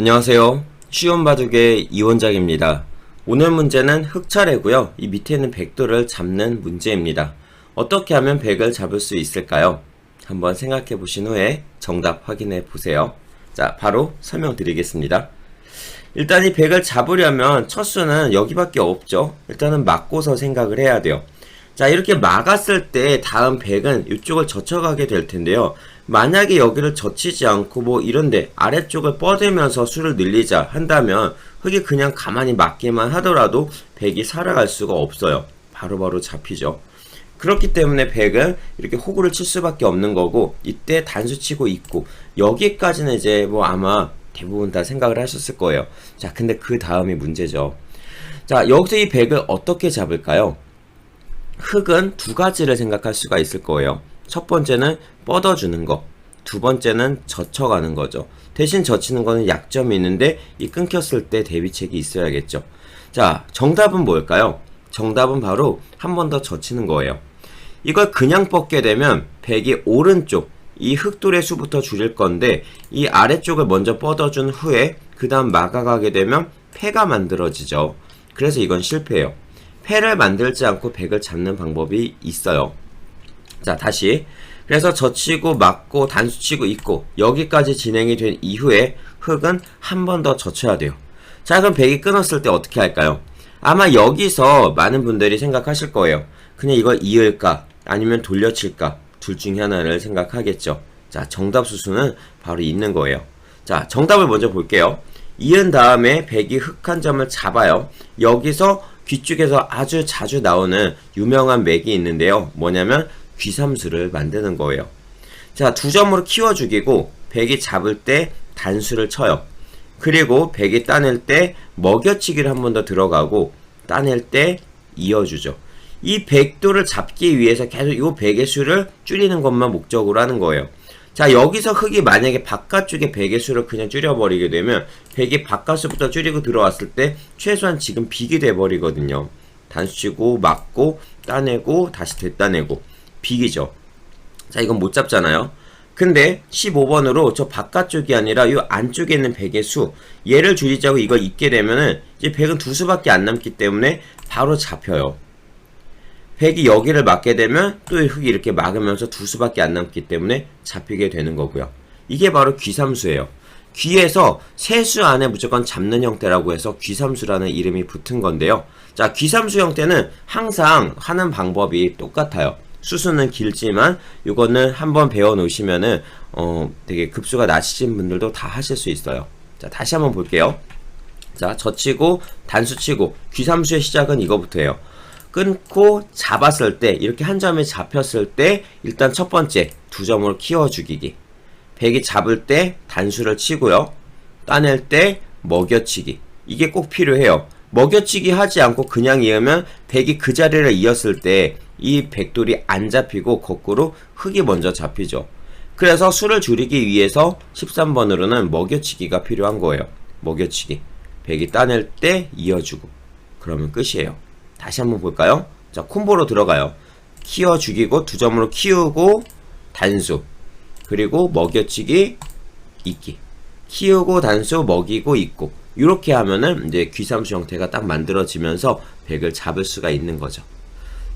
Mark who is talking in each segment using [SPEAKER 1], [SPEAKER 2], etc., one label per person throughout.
[SPEAKER 1] 안녕하세요. 쉬운 바둑의 이원장입니다. 오늘 문제는 흑차례고요. 이 밑에는 백도를 잡는 문제입니다. 어떻게 하면 백을 잡을 수 있을까요? 한번 생각해 보신 후에 정답 확인해 보세요. 자, 바로 설명드리겠습니다. 일단 이 백을 잡으려면 첫 수는 여기밖에 없죠. 일단은 막고서 생각을 해야 돼요. 자, 이렇게 막았을 때 다음 백은 이쪽을 젖혀가게 될 텐데요. 만약에 여기를 젖히지 않고 뭐 이런데 아래쪽을 뻗으면서 수를 늘리자 한다면 흙이 그냥 가만히 막기만 하더라도 백이 살아갈 수가 없어요. 바로 바로 잡히죠. 그렇기 때문에 백은 이렇게 호구를 칠 수밖에 없는 거고 이때 단수 치고 있고 여기까지는 이제 뭐 아마 대부분 다 생각을 하셨을 거예요. 자, 근데 그 다음이 문제죠. 자, 여기서 이 백을 어떻게 잡을까요? 흙은 두 가지를 생각할 수가 있을 거예요. 첫 번째는 뻗어주는 거. 두 번째는 젖혀가는 거죠. 대신 젖히는 거는 약점이 있는데 이 끊겼을 때 대비책이 있어야겠죠. 자, 정답은 뭘까요? 정답은 바로 한 번 더 젖히는 거예요. 이걸 그냥 뻗게 되면 백이 오른쪽 이 흑돌의 수부터 줄일 건데 이 아래쪽을 먼저 뻗어준 후에 그 다음 막아가게 되면 패가 만들어지죠. 그래서 이건 실패예요. 패를 만들지 않고 백을 잡는 방법이 있어요. 자, 다시. 그래서 젖히고 막고 단수치고 있고 여기까지 진행이 된 이후에 흙은 한 번 더 젖혀야 돼요. 자, 그럼 백이 끊었을 때 어떻게 할까요? 아마 여기서 많은 분들이 생각하실 거예요. 그냥 이걸 이을까 아니면 돌려칠까 둘 중에 하나를 생각하겠죠. 자, 정답 수수는 바로 있는 거예요. 자, 정답을 먼저 볼게요. 이은 다음에 백이 흙 한 점을 잡아요. 여기서 귀 쪽에서 아주 자주 나오는 유명한 맥이 있는데요. 뭐냐면 귀삼수를 만드는 거예요. 자, 두 점으로 키워 죽이고 백이 잡을 때 단수를 쳐요. 그리고 백이 따낼 때 먹여치기를 한 번 더 들어가고 따낼 때 이어주죠. 이 백도를 잡기 위해서 계속 이 백의 수를 줄이는 것만 목적으로 하는 거예요. 자, 여기서 흙이 만약에 바깥쪽에 백의 수를 그냥 줄여버리게 되면 백이 바깥수부터 줄이고 들어왔을 때 최소한 지금 빅이 돼버리거든요. 단수치고 막고 따내고 다시 되따내고 빅이죠. 자, 이건 못 잡잖아요. 근데 15번으로 저 바깥쪽이 아니라 이 안쪽에 있는 백의 수 얘를 줄이자고 이걸 잊게 되면은 이제 백은 두 수밖에 안 남기 때문에 바로 잡혀요. 백이 여기를 막게 되면 또 흙이 이렇게 막으면서 두 수밖에 안 남기 때문에 잡히게 되는 거고요. 이게 바로 귀삼수예요. 귀에서 세 수 안에 무조건 잡는 형태라고 해서 귀삼수라는 이름이 붙은 건데요. 자, 귀삼수 형태는 항상 하는 방법이 똑같아요. 수수는 길지만 이거는 한번 배워 놓으시면은 어 되게 급수가 낮으신 분들도 다 하실 수 있어요. 자, 다시 한번 볼게요. 자, 젖히고 단수치고 귀삼수의 시작은 이거부터예요. 끊고 잡았을 때 이렇게 한 점에 잡혔을 때 일단 첫 번째 두 점으로 키워 죽이기. 백이 잡을 때 단수를 치고요. 따낼 때 먹여치기. 이게 꼭 필요해요. 먹여치기 하지 않고 그냥 이으면 백이 그 자리를 이었을 때 이 백돌이 안 잡히고 거꾸로 흙이 먼저 잡히죠. 그래서 수를 줄이기 위해서 13번으로는 먹여치기가 필요한 거예요. 먹여치기. 백이 따낼 때 이어주고. 그러면 끝이에요. 다시 한번 볼까요? 자, 콤보로 들어가요. 키워 죽이고 두 점으로 키우고 단수. 그리고 먹여치기 있기. 키우고 단수 먹이고 있고. 이렇게 하면은 이제 귀삼수 형태가 딱 만들어지면서 백을 잡을 수가 있는 거죠.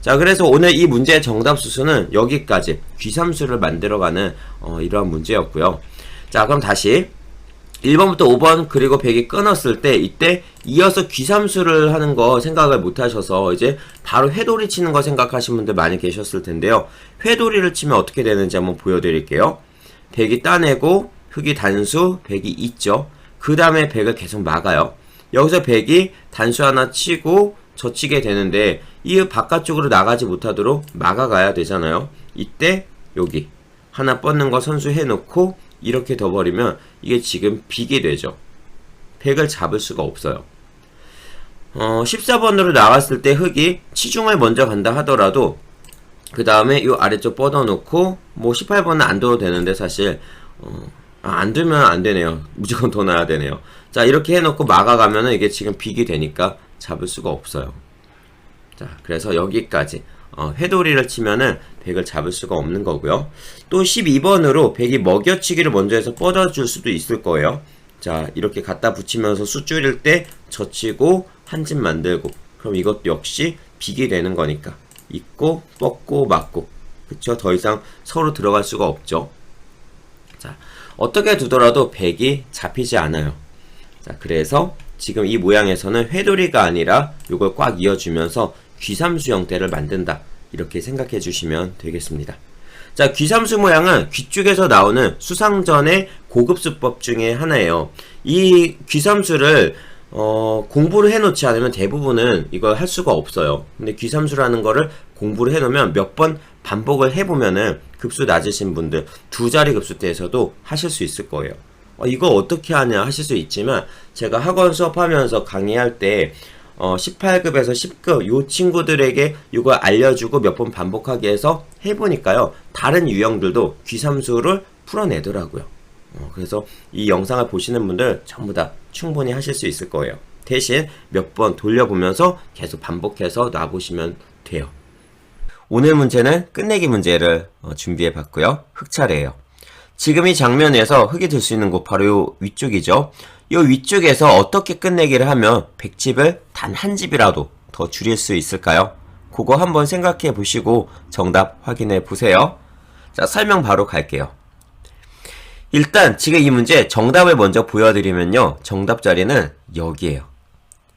[SPEAKER 1] 자, 그래서 오늘 이 문제의 정답 수수는 여기까지 귀삼수를 만들어가는 어, 이러한 문제였고요. 자, 그럼 다시 1번부터 5번 그리고 100이 끊었을 때 이때 이어서 귀삼수를 하는 거 생각을 못 하셔서 이제 바로 회돌이 치는 거 생각하신 분들 많이 계셨을 텐데요. 회돌이를 치면 어떻게 되는지 한번 보여드릴게요. 100이 따내고 흙이 단수, 100이 있죠. 그 다음에 100을 계속 막아요. 여기서 100이 단수 하나 치고 젖히게 되는데 이 바깥쪽으로 나가지 못하도록 막아가야 되잖아요. 이때 여기 하나 뻗는 거 선수해 놓고 이렇게 더 버리면 이게 지금 빅이 되죠. 100을 잡을 수가 없어요. 어, 14번으로 나왔을 때 흙이 치중을 먼저 간다 하더라도 그 다음에 이 아래쪽 뻗어 놓고 뭐 18번은 안 둬도 되는데 사실 어, 아, 안 두면 안 되네요. 무조건 더 놔야 되네요. 자 이렇게 해놓고 막아가면은 이게 지금 빅이 되니까 잡을 수가 없어요. 자 그래서 여기까지 어, 회돌이를 치면은 100을 잡을 수가 없는 거고요. 또 12번으로 100이 먹여치기를 먼저 해서 뻗어줄 수도 있을 거예요. 자, 이렇게 갖다 붙이면서 수 줄일 때 젖히고 한 집 만들고 그럼 이것도 역시 비기 되는 거니까 있고 뻗고 맞고 그쵸? 더 이상 서로 들어갈 수가 없죠. 자, 어떻게 두더라도 100이 잡히지 않아요. 자, 그래서 지금 이 모양에서는 회돌이가 아니라 이걸 꽉 이어주면서 귀삼수 형태를 만든다. 이렇게 생각해 주시면 되겠습니다. 자, 귀삼수 모양은 귀 쪽에서 나오는 수상전의 고급 수법 중에 하나예요. 이 귀삼수를 어, 공부를 해놓지 않으면 대부분은 이걸 할 수가 없어요. 근데 귀삼수라는 거를 공부를 해놓으면 몇 번 반복을 해보면은 급수 낮으신 분들 두 자리 급수대에서도 하실 수 있을 거예요. 어, 이거 어떻게 하냐 하실 수 있지만 제가 학원 수업하면서 강의할 때 어, 18급에서 10급 요 친구들에게 이걸 알려주고 몇 번 반복하게 해서 해보니까요 다른 유형들도 귀삼수를 풀어내더라고요. 어, 그래서 이 영상을 보시는 분들 전부 다 충분히 하실 수 있을 거예요. 대신 몇 번 돌려보면서 계속 반복해서 놔보시면 돼요. 오늘 문제는 끝내기 문제를 어, 준비해 봤고요. 흑 차례예요. 지금 이 장면에서 흙이 들수 있는 곳 바로 요 위쪽이죠. 요 위쪽에서 어떻게 끝내기를 하면 100집을 단 한 집이라도 더 줄일 수 있을까요? 그거 한번 생각해 보시고 정답 확인해 보세요. 자, 설명 바로 갈게요. 일단 지금 이 문제 정답을 먼저 보여드리면요. 정답 자리는 여기에요.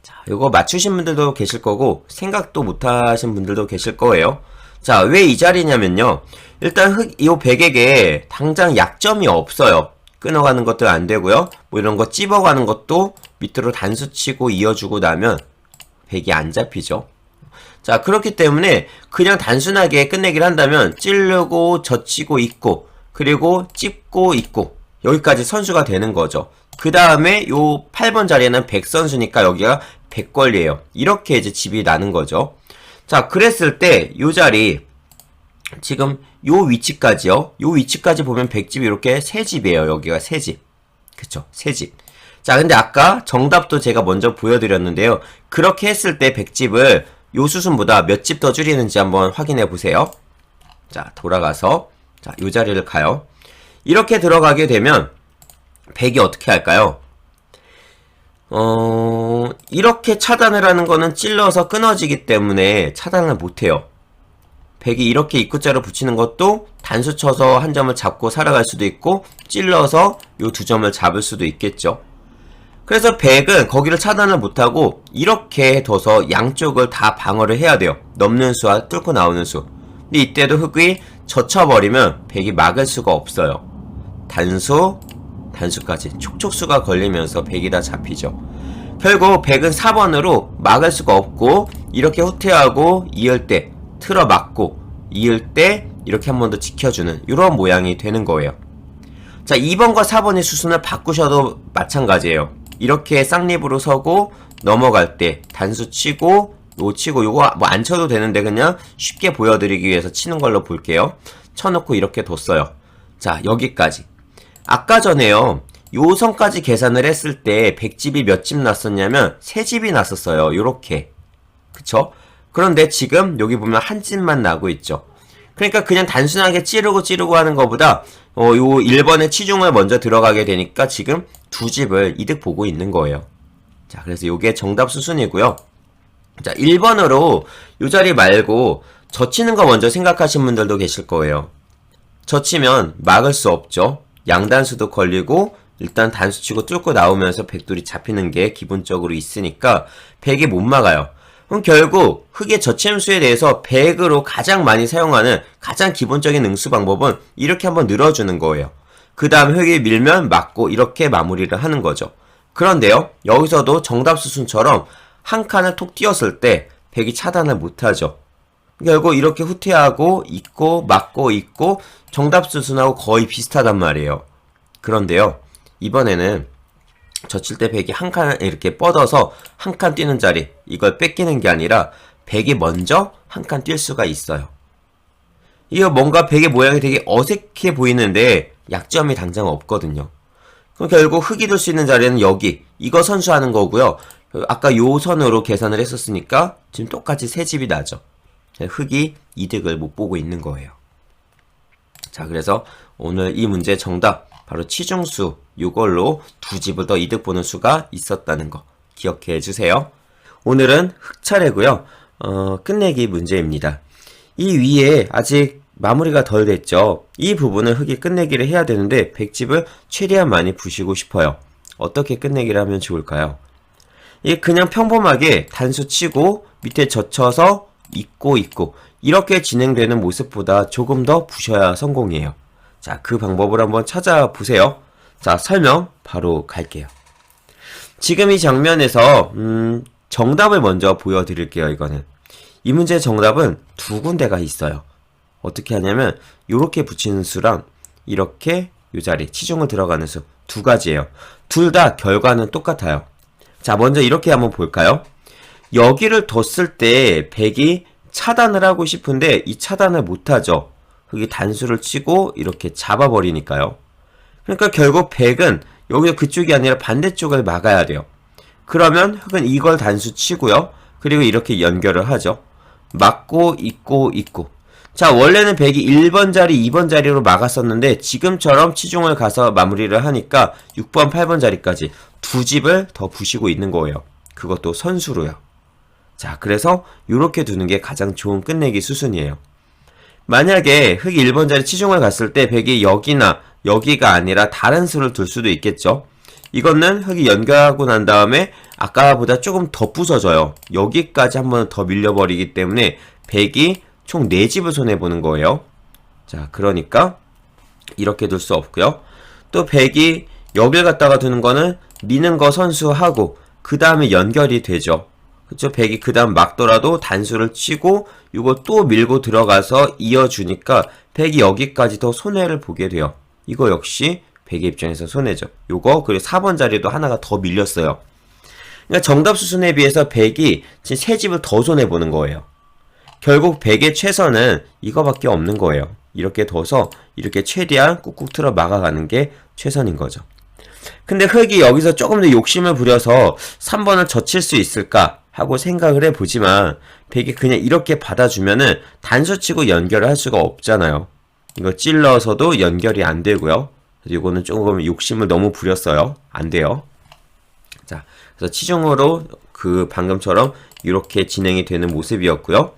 [SPEAKER 1] 자, 요거 맞추신 분들도 계실 거고 생각도 못 하신 분들도 계실 거예요. 자, 왜 이 자리냐면요. 일단 흑, 이 백에게 당장 약점이 없어요. 끊어가는 것도 안 되고요. 뭐 이런 거 찝어가는 것도 밑으로 단수 치고 이어주고 나면 백이 안 잡히죠. 자, 그렇기 때문에 그냥 단순하게 끝내기를 한다면 찌르고 젖히고 있고 그리고 찝고 있고 여기까지 선수가 되는 거죠. 그 다음에 요 8번 자리에는 100선수니까 여기가 100권리에요. 이렇게 이제 집이 나는 거죠. 자, 그랬을 때요 자리 지금 요 위치까지요. 요 위치까지 보면 100집이 이렇게 세 집이에요. 여기가 세 집. 그쵸? 세 집. 자, 근데 아까 정답도 제가 먼저 보여드렸는데요. 그렇게 했을 때 100집을 요 수순보다 몇 집 더 줄이는지 한번 확인해 보세요. 자, 돌아가서 자, 요 자리를 가요. 이렇게 들어가게 되면 100이 어떻게 할까요? 어, 이렇게 차단을 하는 거는 찔러서 끊어지기 때문에 차단을 못해요. 100이 이렇게 입구자로 붙이는 것도 단수 쳐서 한 점을 잡고 살아갈 수도 있고 찔러서 요 두 점을 잡을 수도 있겠죠. 그래서 100은 거기를 차단을 못하고 이렇게 둬서 양쪽을 다 방어를 해야 돼요. 넘는 수와 뚫고 나오는 수. 근데 이때도 흙이 젖혀버리면 100이 막을 수가 없어요. 단수, 단수까지 촉촉수가 걸리면서 100이 다 잡히죠. 결국 100은 4번으로 막을 수가 없고 이렇게 후퇴하고 이을 때 틀어 막고 이을 때 이렇게 한 번 더 지켜주는 이런 모양이 되는 거예요. 자 2번과 4번의 수순을 바꾸셔도 마찬가지예요. 이렇게 쌍립으로 서고 넘어갈 때 단수 치고 요 치고 요거 뭐 안 쳐도 되는데 그냥 쉽게 보여드리기 위해서 치는 걸로 볼게요. 쳐놓고 이렇게 뒀어요. 자 여기까지 아까 전에요. 요 선까지 계산을 했을 때 100집이 몇 집 났었냐면 3집이 났었어요. 요렇게. 그쵸? 그런데 지금 여기 보면 한 집만 나고 있죠. 그러니까 그냥 단순하게 찌르고 찌르고 하는 것보다 어, 요 1번의 치중을 먼저 들어가게 되니까 지금 두 집을 이득 보고 있는 거예요. 자, 그래서 요게 정답 수순이고요. 자, 1번으로 요 자리 말고 젖히는 거 먼저 생각하신 분들도 계실 거예요. 젖히면 막을 수 없죠. 양단수도 걸리고 일단 단수 치고 뚫고 나오면서 백돌이 잡히는 게 기본적으로 있으니까 백이 못 막아요. 그럼 결국 흙의 저침수에 대해서 100으로 가장 많이 사용하는 가장 기본적인 응수 방법은 이렇게 한번 늘어주는 거예요. 그 다음 흙이 밀면 막고 이렇게 마무리를 하는 거죠. 그런데요, 여기서도 정답 수순처럼 한 칸을 톡 띄었을 때 100이 차단을 못하죠. 결국 이렇게 후퇴하고 있고 막고 있고 정답 수순하고 거의 비슷하단 말이에요. 그런데요, 이번에는 젖힐 때 백이 한 칸 이렇게 뻗어서 한 칸 뛰는 자리 이걸 뺏기는 게 아니라 백이 먼저 한 칸 뛸 수가 있어요. 이거 뭔가 백의 모양이 되게 어색해 보이는데 약점이 당장 없거든요. 그럼 결국 흙이 둘수 있는 자리는 여기 이거 선수하는 거고요. 아까 요 선으로 계산을 했었으니까 지금 똑같이 세 집이 나죠. 흙이 이득을 못 보고 있는 거예요. 자, 그래서 오늘 이 문제 정답 바로 치중수 이걸로 두 집을 더 이득 보는 수가 있었다는 거 기억해 주세요. 오늘은 흑 차례고요. 어, 끝내기 문제입니다. 이 위에 아직 마무리가 덜 됐죠. 이 부분을 흑이 끝내기를 해야 되는데 백집을 최대한 많이 부시고 싶어요. 어떻게 끝내기를 하면 좋을까요? 이게 그냥 평범하게 단수 치고 밑에 젖혀서 있고 있고 이렇게 진행되는 모습보다 조금 더 부셔야 성공이에요. 자, 그 방법을 한번 찾아보세요. 자, 설명 바로 갈게요. 지금 이 장면에서 음, 정답을 먼저 보여드릴게요. 이거는 이 문제의 정답은 두 군데가 있어요. 어떻게 하냐면 이렇게 붙이는 수랑 이렇게 이 자리 치중을 들어가는 수 두 가지예요. 둘 다 결과는 똑같아요. 자, 먼저 이렇게 한번 볼까요? 여기를 뒀을 때 100이 차단을 하고 싶은데 이 차단을 못하죠. 그게 단수를 치고 이렇게 잡아버리니까요. 그러니까 결국 100은 여기서 그쪽이 아니라 반대쪽을 막아야 돼요. 그러면 흑은 이걸 단수 치고요. 그리고 이렇게 연결을 하죠. 막고 있고 있고. 자, 원래는 100이 1번 자리, 2번 자리로 막았었는데 지금처럼 치중을 가서 마무리를 하니까 6번, 8번 자리까지 두 집을 더 부시고 있는 거예요. 그것도 선수로요. 자, 그래서 이렇게 두는 게 가장 좋은 끝내기 수순이에요. 만약에 흑이 1번 자리 치중을 갔을 때 100이 여기나 여기가 아니라 다른 수를 둘 수도 있겠죠. 이거는 흑이 연결하고 난 다음에 아까보다 조금 더 부서져요. 여기까지 한 번 더 밀려버리기 때문에 100이 총 4집을 손해보는 거예요. 자, 그러니까 이렇게 둘 수 없고요. 또 100이 여길 갖다가 두는 거는 미는 거 선수하고 그 다음에 연결이 되죠. 그쵸? 100이 그 다음 막더라도 단수를 치고 이거 또 밀고 들어가서 이어주니까 100이 여기까지 더 손해를 보게 돼요. 이거 역시 100의 입장에서 손해죠. 요거 그리고 4번 자리도 하나가 더 밀렸어요. 그러니까 정답 수순에 비해서 100이 지금 세 집을 더 손해 보는 거예요. 결국 100의 최선은 이거밖에 없는 거예요. 이렇게 둬서 이렇게 최대한 꾹꾹 틀어 막아가는 게 최선인 거죠. 근데 흑이 여기서 조금 더 욕심을 부려서 3번을 젖힐 수 있을까 하고 생각을 해보지만 100이 그냥 이렇게 받아주면은 단수치고 연결을 할 수가 없잖아요. 이거 찔러서도 연결이 안 되고요. 이거는 조금 욕심을 너무 부렸어요. 안 돼요. 자, 그래서 치중으로 그 방금처럼 이렇게 진행이 되는 모습이었고요.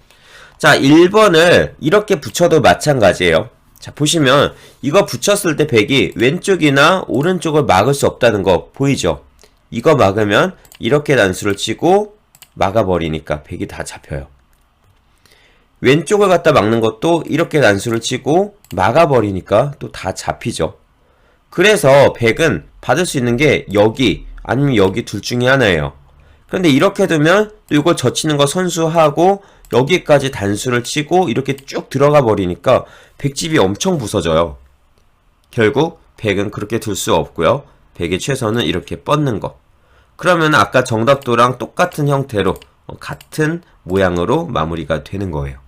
[SPEAKER 1] 자, 1번을 이렇게 붙여도 마찬가지예요. 자, 보시면 이거 붙였을 때 100이 왼쪽이나 오른쪽을 막을 수 없다는 거 보이죠? 이거 막으면 이렇게 단수를 치고 막아버리니까 100이 다 잡혀요. 왼쪽을 갖다 막는 것도 이렇게 단수를 치고 막아버리니까 또 다 잡히죠. 그래서 100은 받을 수 있는 게 여기 아니면 여기 둘 중에 하나예요. 그런데 이렇게 두면 또 이걸 젖히는 거 선수하고 여기까지 단수를 치고 이렇게 쭉 들어가 버리니까 100집이 엄청 부서져요. 결국 100은 그렇게 둘 수 없고요. 100의 최선은 이렇게 뻗는 거. 그러면 아까 정답도랑 똑같은 형태로 어, 같은 모양으로 마무리가 되는 거예요.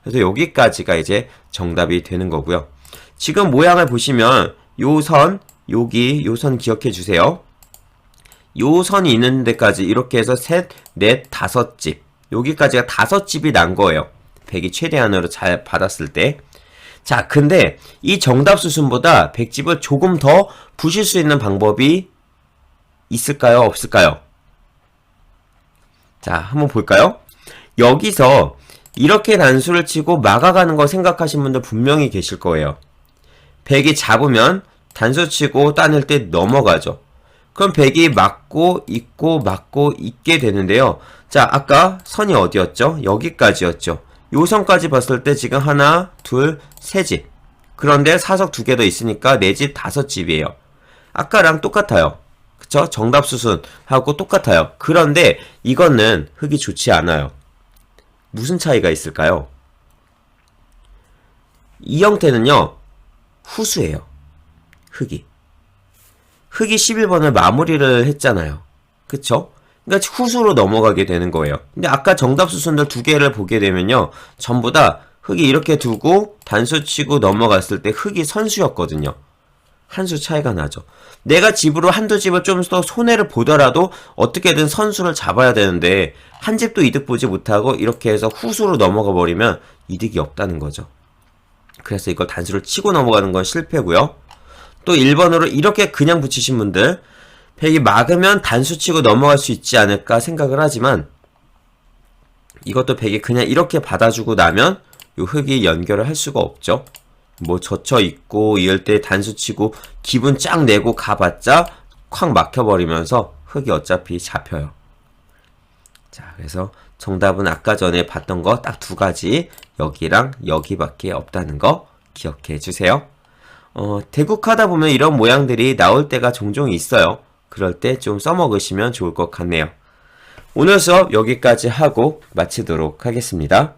[SPEAKER 1] 그래서 여기까지가 이제 정답이 되는 거고요. 지금 모양을 보시면 요 선, 여기 요 선 기억해 주세요. 요 선이 있는 데까지 이렇게 해서 셋, 넷, 다섯 집. 여기까지가 다섯 집이 난 거예요. 100이 최대한으로 잘 받았을 때. 자, 근데 이 정답 수순보다 100집을 조금 더 부실 수 있는 방법이 있을까요? 없을까요? 자, 한번 볼까요? 여기서 이렇게 단수를 치고 막아가는 거 생각하신 분들 분명히 계실 거예요. 100이 잡으면 단수 치고 따낼 때 넘어가죠. 그럼 100이 맞고 있고 맞고 있게 되는데요. 자, 아까 선이 어디였죠? 여기까지였죠. 요 선까지 봤을 때 지금 하나, 둘, 세 집. 그런데 사석 두 개 더 있으니까 네 집, 다섯 집이에요. 아까랑 똑같아요. 그쵸? 정답 수순하고 똑같아요. 그런데 이거는 흙이 좋지 않아요. 무슨 차이가 있을까요? 이 형태는요, 후수예요. 흙이. 흙이 11번을 마무리를 했잖아요. 그쵸? 그러니까 후수로 넘어가게 되는 거예요. 근데 아까 정답 수순들 두 개를 보게 되면요. 전부 다 흙이 이렇게 두고 단수 치고 넘어갔을 때 흙이 선수였거든요. 한 수 차이가 나죠. 내가 집으로 한두 집을 좀 더 손해를 보더라도 어떻게든 선수를 잡아야 되는데 한 집도 이득 보지 못하고 이렇게 해서 후수로 넘어가 버리면 이득이 없다는 거죠. 그래서 이걸 단수를 치고 넘어가는 건 실패고요. 또 1번으로 이렇게 그냥 붙이신 분들, 팩이 막으면 단수 치고 넘어갈 수 있지 않을까 생각을 하지만, 이것도 팩이 그냥 이렇게 받아주고 나면, 요 흙이 연결을 할 수가 없죠. 뭐 젖혀 있고, 이럴 때 단수 치고, 기분 쫙 내고 가봤자, 콱 막혀버리면서 흙이 어차피 잡혀요. 자, 그래서 정답은 아까 전에 봤던 거 딱 두 가지, 여기랑 여기밖에 없다는 거 기억해 주세요. 어, 대국하다 보면 이런 모양들이 나올 때가 종종 있어요. 그럴 때 좀 써먹으시면 좋을 것 같네요. 오늘 수업 여기까지 하고 마치도록 하겠습니다.